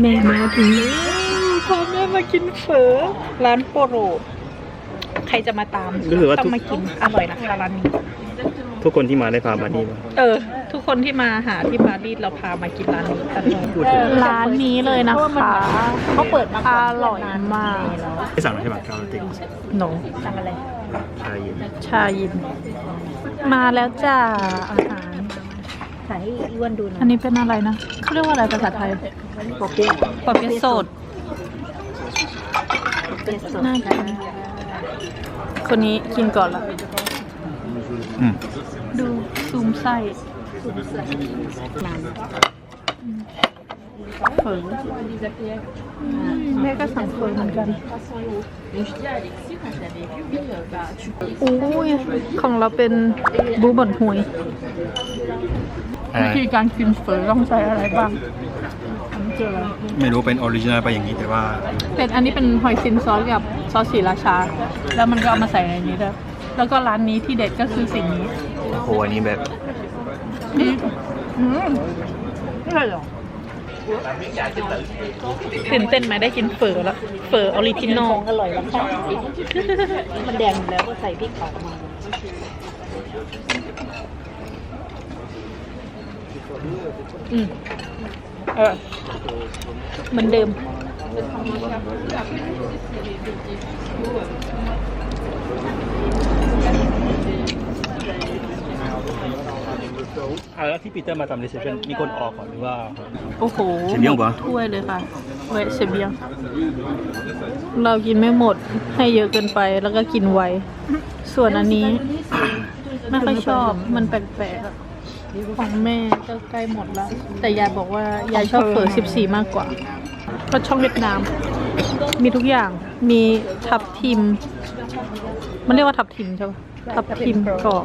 แม่มาถึงแล้วพาแม่มากินเฝอร้านโปรดใครจะมาตามรู้สึกว่าต้ทุอกงมากินอร่อยนะคะร้านนี้ ทุกคนที่มาได้พามานี่มาเออ ทุกคนที่มาหาที่ปารีสเราพามากินร้านนี้ตลอดพูดถึงร้านนี้เลยนะคะเขาเปิดมาอร่อยมากไม่สั่งอะไรใช่ไหมกาลติกหนูสั่งอะไรชาเย็น ชายิน มาแล้วจ้าอาหารถ่ายให้อ้วนดูหนะอันนี้เป็นอะไรนะเขาเรียกว่าอะไรภาษาไทยปกเปี๊ยะปอเปี๊ยะสดเปี๊ยะสดน่ากิน คนนี้กินก่อนละอืมดูซูมไส้นานเฝอแม่ก็สั่งเฝอเหมือนกัน อุ้ยของเราเป็นบูบ่อนหวย วิธีการกินเฝอต้องใช้อะไรบ้างอันนี้เจออะไรไม่รู้เป็นออริจินัลไปอย่างนี้แต่ว่า เป็นอันนี้เป็นหอยซินซอสกับซอสสีราชา แล้วมันก็เอามาใส่ในนี้ด้วยแล้วก็ร้านนี้ที่เด็ดก็คือสิ่งนี้โอ้โหอันนี้แบบนี่อืมไม่ใช่หรอตื่นเต้นไหมได้กินเฝอแล้วเฝอออริจินอลของอร่อยแล้วค่ะมันแดงอยู่แล้วก็ใส่พริกเผามา อืมเออเหมือนเดิม อ่าแล้วที่ปีเตอร์มาทำรีเซพชันมีคนออกก่อนหรือว่า โอ้โหเสียเบี้ยงปะถ้วยเลยค่ะเวทเสียเบียง เรากินไม่หมดให้เยอะเกินไปแล้วก็กินไว ส่วนอันนี้ ไม่ค่อยชอบมันแปลกๆอะ ของแม่ก็ใกล้หมดแล้ว แต่ยายบอกว่ายายชอบเฝอ14 มากกว่า ก็ช่องเวียดนาม มีทุกอย่างมีทับทิม มันเรียกว่าทับทิมใช่ปะทับทิมกรอบ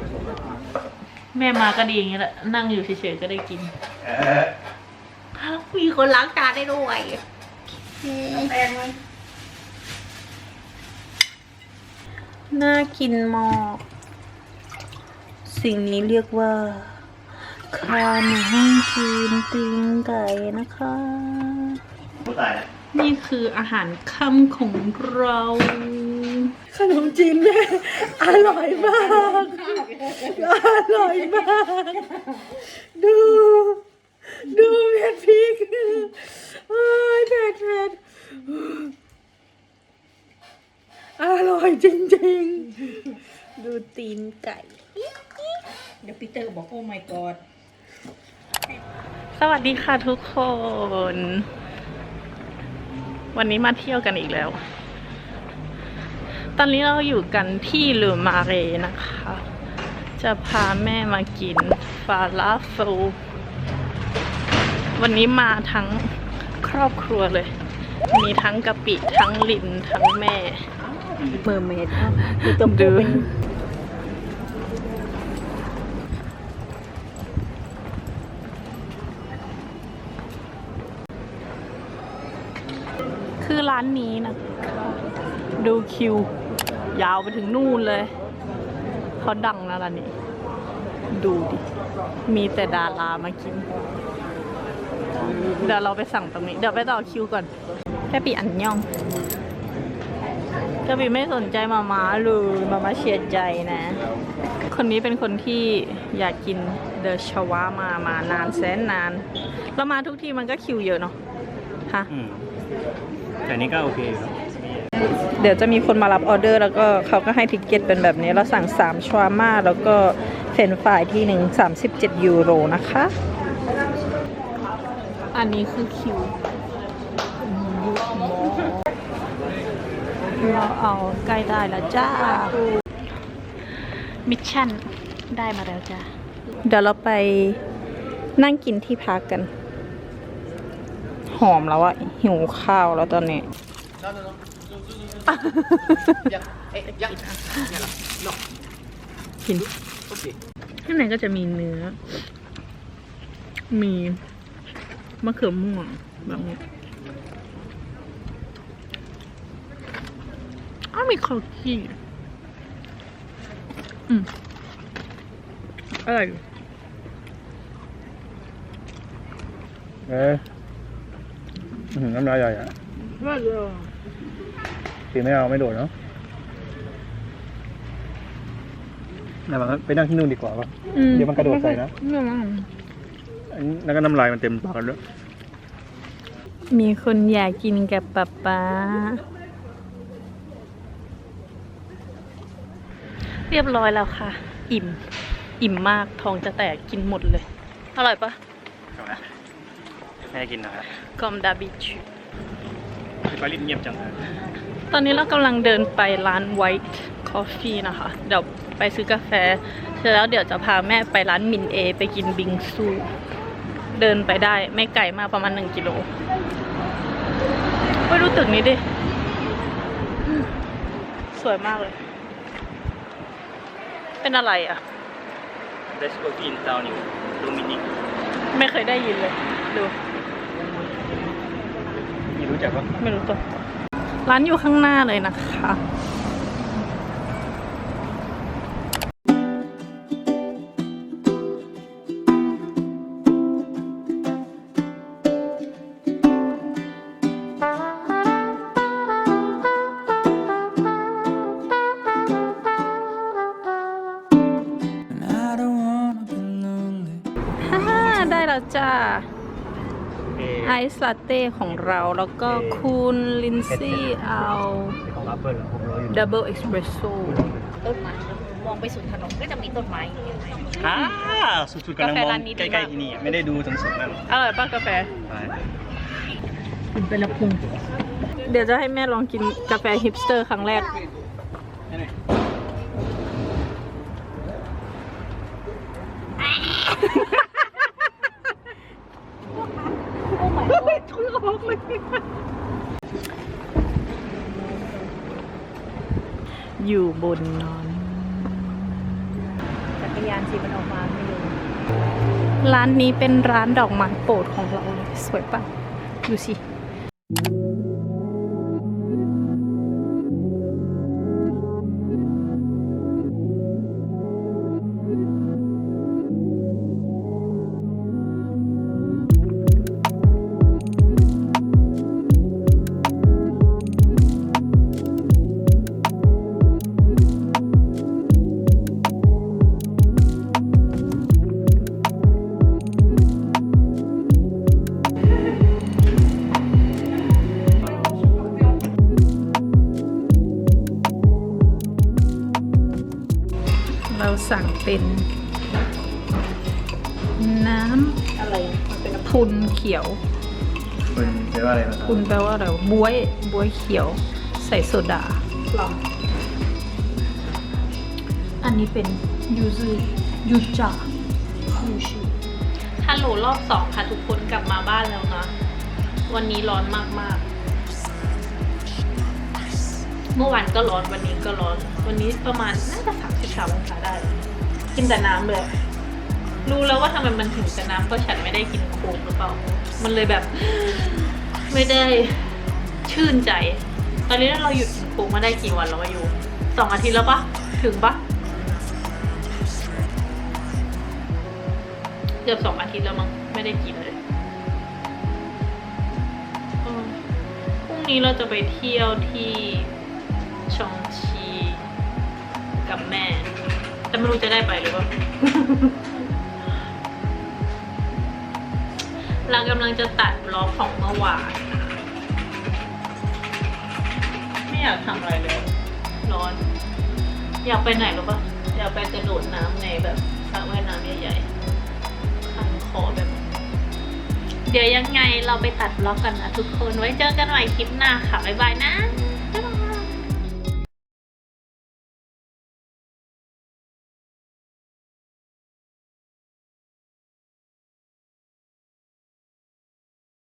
แม่มาก็ดีอย่างเงี้ยแหละ นั่งอยู่เฉยๆก็ได้กิน มีคนล้างจานได้ด้วยน่ากินมาก สิ่งนี้เรียกว่า คาหมูห้องจีนตีนไก่นะคะนี่คืออาหารค่ำของเราขนมจีนแม่อร่อยมาก อร่อยมาก ดู ดูเผ็ดพริกโอ้ยเผ็ดเผ็ดอร่อยจริงๆ ดูตีนไก่ เดี๋ยวปีเตอร์บอกโอ้ my god สวัสดีค่ะทุกคน วันนี้มาเที่ยวกันอีกแล้ว ตอนนี้เราอยู่กันที่ลูมาเรนะคะ จะพาแม่มากินฟาลาเฟลวันนี้มาทั้งครอบครัวเลย มีทั้งกะปิทั้งลินทั้งแม่เมอร์เมดมีตัวดู ปูเป็น คือร้านนี้นะดูคิว ยาวไปถึงนู่นเลย เขาดังนะร้านนี้ดูดิ มีแต่ดารามากิน เดี๋ยวเราไปสั่งตรงนี้ เดี๋ยวไปต่อคิวก่อน แค่ปีอันยองแค่ปีไม่สนใจมาม้าเลยมาม้าเฉียดใจนะ คนนี้เป็นคนที่อยากกินเดอะชวามามานานแสนนานแล้วมาทุกทีมันก็คิวเยอะเนาะฮะ แต่อันนี้ก็โอเคอยู่ครับเดี๋ยวจะมีคนมารับออเดอร์ แล้วก็เขาก็ให้ทิกเก็ตเป็นแบบนี้ เราสั่ง 3ชวาม่าแล้วก็เฟรนช์ฟรายที่หนึ่ง37 ยูโรนะคะ อันนี้คือคิว เราเอาใกล้ได้แล้วจ้า มิชชั่น ได้มาแล้วจ้า เดี๋ยวเราไปนั่งกินที่พักกัน หอมแล้วอะหิวข้าวแล้วตอนนี้ กินข้างในก็จะมีเนื้อ มีมะเขือม่วงแบบนี้อ้าวมีข้าวขี้อืมอร่อย เออ อื้อหือน้ำลายใหญ่อะว่าเยอะสีไม่เอาไม่โดดเนาะไหนบอกว่าไปนั่งที่นู่นดีกว่าปะอืมเดี๋ยวมันกระโดดใส่นะเนี่ยมันอันนี้แล้วก็น้ำลายมันเต็มปากกันด้วยมีคนอยากกินกับป๊าป๊าเรียบร้อยแล้วค่ะ อิ่ม อิ่มมากท้องจะแตกกินหมดเลย อร่อยปะ ไม่ได้กินนะครับกอมดาบิชพี่ปาริสเงียบจังเลยตอนนี้เรากำลังเดินไปร้าน White Coffee นะคะ เดี๋ยวไปซื้อกาแฟ เสร็จแล้วเดี๋ยวจะพาแม่ไปร้านมินเอ ไปกินบิงซู เดินไปได้ไม่ไกลมากประมาณหนึ่งกิโลไปดูตึกนี้ดิ สวยมากเลย เป็นอะไรอะเดสโกฟีนตาวนิวลูมินิกไม่เคยได้ยินเลย ดูนี่ รู้จักปะไม่รู้ตัวร้านอยู่ข้างหน้าเลยนะคะ And I don't wanna be lonely. ฮ่าได้แล้วจ้าเอ ไอซ์ลาเต้ของเราแล้วก็คุณลินซี่เอาของอัปเปิลหกร้อยอยู่ดับเบิลเอ็กซ์เพรสโซ่ต้นไม้มองไปสุดถนนก็จะมีต้นไม้อยู่อย่างเงี้ยฮ่าสุดๆกำลังมองใกล้ๆที่นี่ไม่ได้ดูถึงสุดนั่นอร่อยป่ะกาแฟไปคุณเป็นละพุงเดี๋ยวจะให้แม่ลองกินกาแฟฮิปสเตอร์ครั้งแรก อยู่บนนอน จักรยานสีมันออกมาไม่รู้ร้านนี้เป็นร้านดอกไม้โปรดของเราเลยสวยปะดูสิ สั่งเป็นน้อะไรมันเป็นำพุนเขียว คุณแปลว่าอะไรนะพุนแปลว่าอะไรวะบวยบวยเขียว ใส่โซดา ปลอมอันนี้เป็นยูซึยูจายูชิฮัลโหลรอบสองค่ะทุกคนกลับมาบ้านแล้วนะ วันนี้ร้อนมากมากๆ เมื่อวานก็ร้อนวันนี้ก็ร้อน วันนี้ประมาณน่าจะสามสิบสามองศาได้ กินแต่น้ำเลย รู้แล้วว่าทำไมมันถึงแต่น้ำเพราะฉันไม่ได้กินโค้กหรือเปล่า มันเลยแบบ ไม่ได้ชื่นใจ ตอนนี้เราหยุดกินโค้กมาได้กี่วันแล้ววะอยู่สองอาทิตย์แล้วปะถึงปะเกือบสองอาทิตย์แล้วมั้งไม่ได้กินเลยพรุ่งนี้เราจะไปเที่ยวที่ ชองชีกับแม่ แต่ไม่รู้จะได้ไปหรือเปล่าเรากำลังจะตัดบล็อกของเมื่อวานไม่อยากทำอะไรเลย ร้อน อยากไปไหนหรือปะอยากไปกระโดดน้ำในแบบสระว่ายน้ำใหญ่ๆคันคอแบบ เดี๋ยวยังไงเราไปตัดบล็อกกันนะทุกคน ไว้เจอกันใหม่คลิปหน้าค่ะ บ๊ายบายนะ